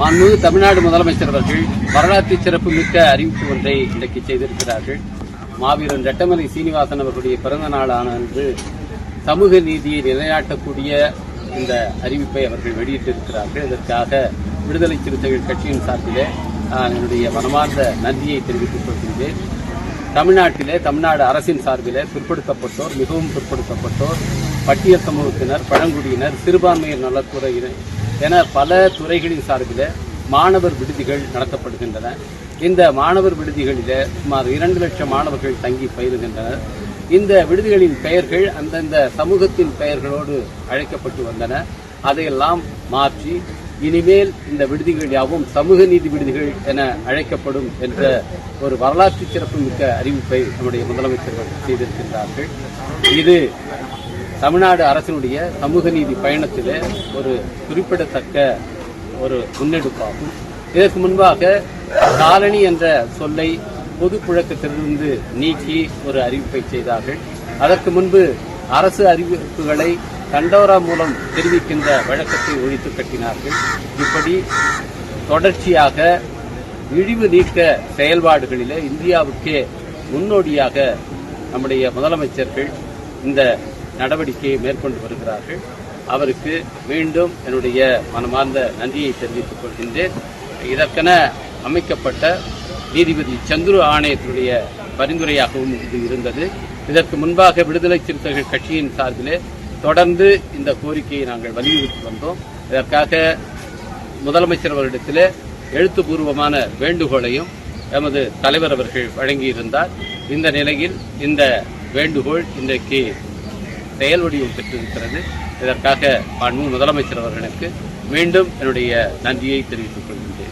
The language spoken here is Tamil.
மாண்புமிகு தமிழ்நாடு முதலமைச்சர் அவர்கள் வரலாற்று சிறப்பு மிக்க அறிவிப்பு ஒன்றை இன்றைக்கு செய்திருக்கிறார்கள். மாவீரன் ரெட்டமலை சீனிவாசன் அவர்களுடைய பிறந்த நாளான அன்று சமூக நீதியை நிலைநாட்டக்கூடிய இந்த அறிவிப்பை அவர்கள் வெளியிட்டிருக்கிறார்கள். இதற்காக விடுதலை சிறுத்தைகள் கட்சியின் சார்பிலே என்னுடைய மனமார்ந்த நன்றியை தெரிவித்துக் கொள்கின்றேன். தமிழ்நாட்டிலே தமிழ்நாடு அரசின் சார்பிலே பிற்படுத்தப்பட்டோர் மிகவும் பிற்படுத்தப்பட்டோர் பட்டியல் சமூகத்தினர் பழங்குடியினர் சிறுபான்மையர் நலத்துறையினர் என பல துறைகளின் சார்பில் மாணவர் விடுதிகள் நடத்தப்படுகின்றன. இந்த மாணவர் விடுதிகளில் சுமார் இரண்டு லட்சம் மாணவர்கள் தங்கி பயிலுகின்றனர். இந்த விடுதிகளின் பெயர்கள் அந்தந்த சமூகத்தின் பெயர்களோடு அழைக்கப்பட்டு வந்தன. அதையெல்லாம் மாற்றி இனிமேல் இந்த விடுதிகள் யாவும் சமூக நீதி விடுதிகள் என அழைக்கப்படும் என்ற ஒரு வரலாற்று சிறப்புமிக்க அறிவிப்பை நம்முடைய முதலமைச்சர்கள் செய்திருக்கின்றார்கள். இது தமிழ்நாடு அரசினுடைய சமூக நீதி பயணத்தில் ஒரு குறிப்பிடத்தக்க ஒரு முன்னெடுப்பாகும். இதற்கு முன்பாக காலனி என்ற சொல்லை பொது புழக்கத்திலிருந்து நீக்கி ஒரு அறிவிப்பை செய்தார்கள். அதற்கு முன்பு அரசு அறிவிப்புகளை தண்டோரா மூலம் தெரிவிக்கின்ற வழக்கத்தை ஒழித்து கட்டினார்கள். இப்படி தொடர்ச்சியாக இழிவு நீக்க செயல்பாடுகளிலே இந்தியாவுக்கே முன்னோடியாக நம்முடைய முதலமைச்சர்கள் இந்த நடவடிக்கையை மேற்கொண்டு வருகிறார்கள். அவருக்கு மீண்டும் என்னுடைய மனமார்ந்த நன்றியை தெரிவித்துக் கொள்கின்றேன். இதற்கென அமைக்கப்பட்ட நீதிபதி சந்துரு ஆணையத்தினுடைய பரிந்துரையாகவும் இது இருந்தது. இதற்கு முன்பாக விடுதலை சிறுத்தைகள் கட்சியின் சார்பிலே தொடர்ந்து இந்த கோரிக்கையை நாங்கள் வலியுறுத்தி வந்தோம். இதற்காக முதலமைச்சர் அவரிடத்திலே எழுத்துப்பூர்வமான வேண்டுகோளையும் எமது தலைவர் அவர்கள் வழங்கியிருந்தார். இந்த நிலையில் இந்த வேண்டுகோள் இன்றைக்கு செயல் வடிவம் பெற்றிருக்கிறது. இதற்காக மாண்பு முதலமைச்சர் அவர்களுக்கு மீண்டும் என்னுடைய நன்றியை தெரிவித்துக் கொள்கின்றேன்.